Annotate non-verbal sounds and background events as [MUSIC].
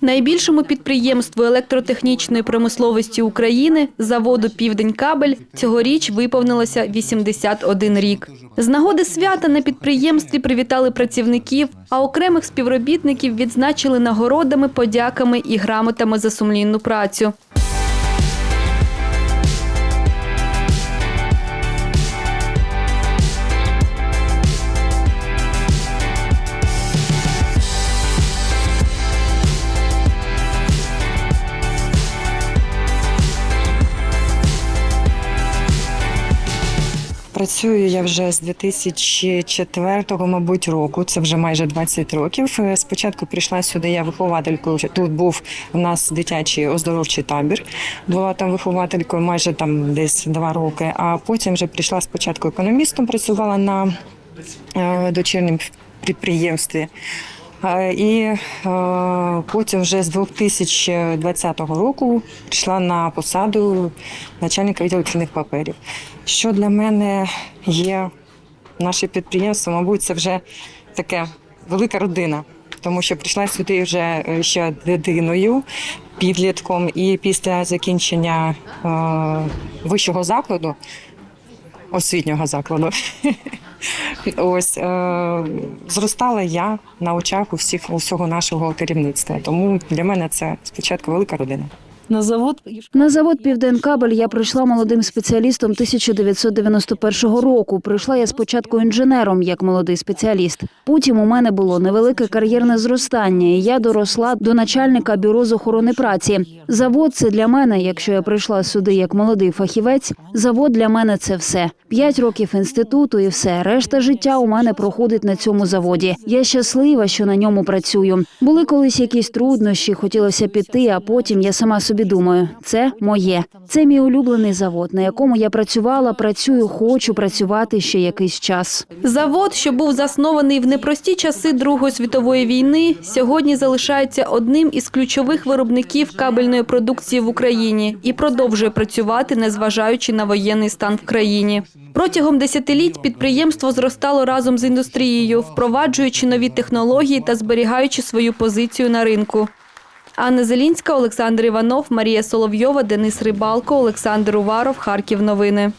Найбільшому підприємству електротехнічної промисловості України заводу Південь Кабель цьогоріч виповнилося 81 рік. З нагоди свята на підприємстві привітали працівників, а окремих співробітників відзначили нагородами, подяками і грамотами за сумлінну працю. Працюю я вже з 2004, мабуть, року. Це вже майже 20 років. Е, Спочатку прийшла сюди я вихователькою. Тут був у нас дитячий оздоровчий табір. Була там вихователькою майже там десь два роки. А потім вже прийшла спочатку економістом, працювала на е, дочірнім підприємстві. Е, І е, потім вже з 2020 року прийшла на посаду начальника відділу цінних паперів. Що для мене є наше підприємство, мабуть, це вже таке велика родина, тому що прийшла сюди вже е, ще дитиною, підлітком, і після закінчення вищого закладу, освітнього закладу. [LAUGHS] Ось е, зростала я на очах у всіх усього нашого керівництва. Тому для мене це спочатку велика родина. На завод На завод Південкабель я прийшла молодим спеціалістом 1991 року. Прийшла я спочатку інженером як молодий спеціаліст. Потім у мене було невелике кар'єрне зростання, і я доросла до начальника бюро з охорони праці. Завод це для мене, якщо я прийшла сюди як молодий фахівець. Завод для мене це все. П'ять років інституту і все. Решта життя у мене проходить на цьому заводі. Я щаслива, що на ньому працюю. Були колись якісь труднощі, хотілося піти, а потім я сама собі думаю, це моє. Це мій улюблений завод, на якому я працювала, працюю, хочу працювати ще якийсь час. Завод, що був заснований в непрості часи Другої світової війни, сьогодні залишається одним із ключових виробників кабельної продукції в Україні і продовжує працювати, незважаючи на воєнний стан в країні. Протягом десятиліть підприємство зростало разом з індустрією, впроваджуючи нові технології та зберігаючи свою позицію на ринку. Анна Зелінська, Олександр Іванов, Марія Соловйова, Денис Рибалко, Олександр Уваров, Харків. Новини.